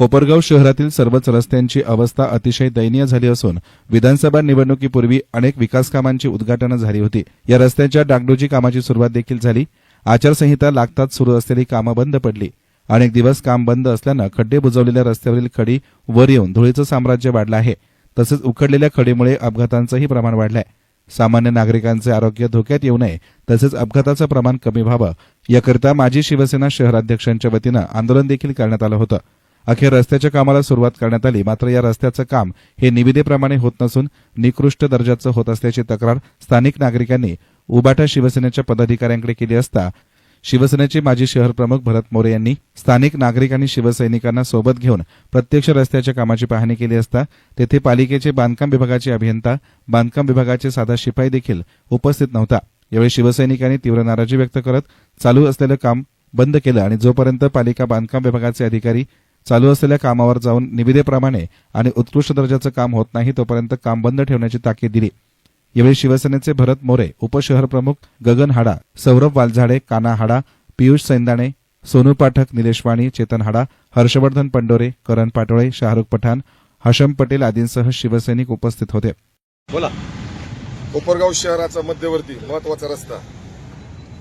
कोपरगाव शहरातील सर्वच रस्त्यांची अवस्था अतिशय दयनीय झाली असून विधानसभा निवडणुकीपूर्वी अनेक विकास कामांची उद्घाटनं झाली होती. या रस्त्यांच्या डागडोजी कामाची सुरुवात देखील झाली. आचारसंहिता लागताच सुरू असलेली कामं बंद पडली. अनेक दिवस काम बंद असल्यानं खड्डे बुजवलेल्या रस्त्यावरील खडी वर येऊन धुळीचं साम्राज्य वाढलं आहे. तसंच उखडलेल्या खडीमुळे अपघातांचंही प्रमाण वाढलंय. सामान्य नागरिकांचे आरोग्य धोक्यात येऊ नये तसेच अपघाताचं प्रमाण कमी व्हावं याकरिता माजी शिवसेना शहराध्यक्षांच्या वतीनं आंदोलन देखील करण्यात आलं होतं. अखेर रस्त्याच्या कामाला सुरुवात करण्यात आली. मात्र या रस्त्याचं काम हे निविदेप्रमाणे होत नसून निकृष्ट दर्जाचं होत असल्याची तक्रार स्थानिक नागरिकांनी उबाटा शिवसेनेच्या पदाधिकाऱ्यांकडे केली असता शिवसेनेचे माजी शहर प्रमुख भरत मोरे यांनी स्थानिक नागरिक आणि शिवसैनिकांना सोबत घेऊन प्रत्यक्ष रस्त्याच्या कामाची पाहणी केली असता तेथे पालिकेचे बांधकाम विभागाचे अभियंता बांधकाम विभागाचे साधा शिपाई देखील उपस्थित नव्हता. यावेळी शिवसैनिकांनी तीव्र नाराजी व्यक्त करत चालू असलेलं काम बंद केलं आणि जोपर्यंत पालिका बांधकाम विभागाचे अधिकारी चालू असलेल्या कामावर जाऊन निविदेप्रमाणे आणि उत्कृष्ट दर्जाचं काम होत नाही तोपर्यंत काम बंद ठेवण्याची ताकीद दिली. यावेळी शिवसेनेचे भरत मोरे उपशहर प्रमुख गगन हाडा सौरभ वालझाडे काना हाडा पियुष सैंदाणे सोनू पाठक निलेश वाणी चेतन हाडा हर्षवर्धन पंडोरे करण पाटोळे शाहरुख पठाण हशम पटेल आदींसह शिवसैनिक उपस्थित होते. बोला. कोपरगाव शहराचा मध्यवर्ती महत्त्वाचा रस्ता.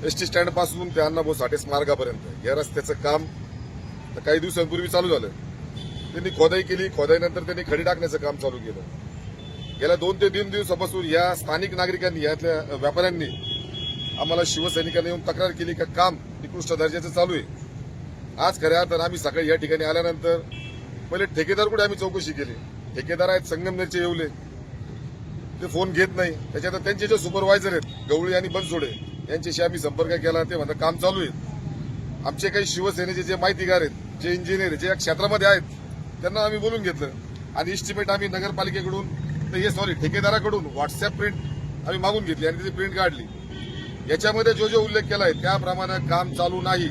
एस टी स्टँडपासून ते अण्णाभाऊ साठे स्मारकापर्यंत या रस्त्याचं काम तर काही दिवसांपूर्वी चालू झालं. त्यांनी खोदाई केली खोदाईनंतर त्यांनी खडी टाकण्याचं काम चालू केलं. गेल्या दोन ते तीन दिवसापासून या स्थानिक नागरिकांनी यातल्या व्यापाऱ्यांनी आम्हाला शिवसैनिकांनी येऊन तक्रार केली का काम निकृष्ट दर्जाचं चालू आहे. आज खऱ्या अर्थानं आम्ही सकाळी या ठिकाणी आल्यानंतर पहिले ठेकेदार कुठे आम्ही चौकशी केली. ठेकेदार आहेत संगमनेरचे येवले. ते फोन घेत नाही. त्याच्यात त्यांचे जे सुपरवायझर आहेत गवळी आणि बनसोडे यांच्याशी आम्ही संपर्क केला. ते म्हणतात काम चालू आहे. आमचे काही शिवसेनेचे जे माहितीगार आहेत जे इंजिनियर जे या क्षेत्रामध्ये आहेत त्यांना आम्ही बोलून घेतलं. आणि इस्टिमेट आम्ही नगरपालिकेकडून तर हे सॉरी ठेकेदाराकडून व्हॉट्सअप प्रिंट आम्ही मागून घेतली आणि त्याची प्रिंट काढली. याच्यामध्ये जो जो उल्लेख केला आहे त्याप्रमाणे काम चालू नाही.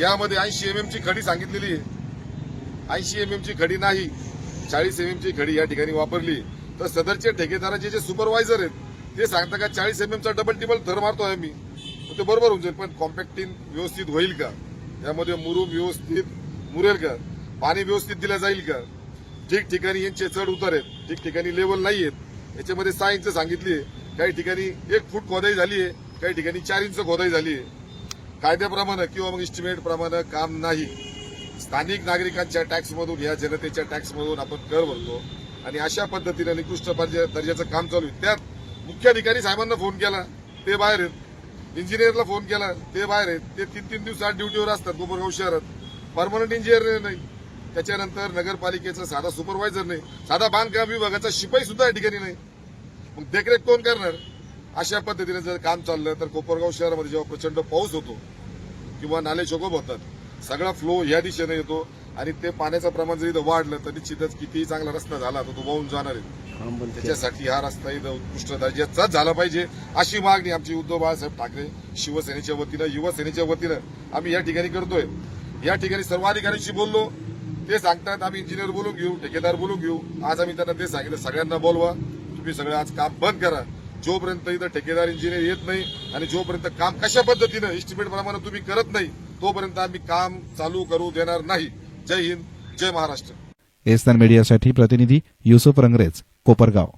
यामध्ये ऐंशी एम ची खडी सांगितलेली आहे. ऐंशी एम ची खडी नाही. चाळीस एम ची खडी या ठिकाणी वापरली तर सदरचे ठेकेदाराचे जे सुपरवायझर आहेत ते सांगता का चाळीस एम चा डबल टिबल थर मारतो आहे मी ते बरोबर होऊन जाईल. पण कॉम्पॅक्टिंग व्यवस्थित होईल का? यामध्ये मुरुम व्यवस्थित मुरेल का? पाणी व्यवस्थित दिलं जाईल का? ठिकठिकाणी यांचे चढ उतार आहेत. ठिकठिकाणी लेवल नाही आहेत. याच्यामध्ये सहा इंच सांगितली काही ठिकाणी एक फूट खोदाई झाली आहे. काही ठिकाणी चार इंच खोदाई झाली आहे. कायद्याप्रमाणे किंवा मग इस्टिमेट प्रमाणे काम नाही. स्थानिक नागरिकांच्या टॅक्समधून या जनतेच्या टॅक्समधून आपण कर भरतो. आणि अशा पद्धतीने निकृष्ट दर्जाचं काम चालू आहे. त्यात मुख्याधिकारी साहेबांना फोन केला. ते बाहेर आहेत. इंजिनियरला फोन केला. ते बाहेर आहेत. ते तीन तीन दिवसात ड्युटीवर असतात कोपरगाव शहरात. परमनंट इंजिनियर नाही. त्याच्यानंतर नगरपालिकेचा साधा सुपरवायझर नाही. साधा बांधकाम विभागाचा शिपाई सुद्धा या ठिकाणी नाही. मग देखरेख कोण करणार? अशा पद्धतीने जर काम चाललं तर कोपरगाव शहरामध्ये जेव्हा प्रचंड पाऊस होतो किंवा नाले चोकोप होतात सगळा फ्लो या दिशेने येतो आणि ते पाण्याचं प्रमाण जर इथं वाढलं तर निश्चितच कितीही चांगला रस्ता झाला तर तो वाहून जाणार आहे. त्याच्यासाठी हा रस्ता इथं उत्कृष्ट दर्जाचाच झाला पाहिजे अशी मागणी आमची उद्धव बाळासाहेब ठाकरे शिवसेनेच्या वतीनं युवासेनेच्या वतीनं आम्ही या ठिकाणी करतोय. या ठिकाणी सर्व अधिकाऱ्यांशी बोललो. ते सांगतात आम्ही इंजिनियर बोलून घेऊ ठेकेदार बोलून घेऊ. आज आम्ही त्यांना ते सांगितलं सगळ्यांना बोलवा. तुम्ही सगळं आज काम बंद करा. जोपर्यंत इथं ठेकेदार इंजिनियर येत नाही आणि जोपर्यंत काम कशा पद्धतीनं इस्टिमेट प्रमाणे तुम्ही करत नाही तोपर्यंत आम्ही काम चालू करू देणार नाही. जय हिंद जय महाराष्ट्र. एस्तान मीडियासाठी प्रतिनिधी युसुफ रंगरेज. कोपरगाव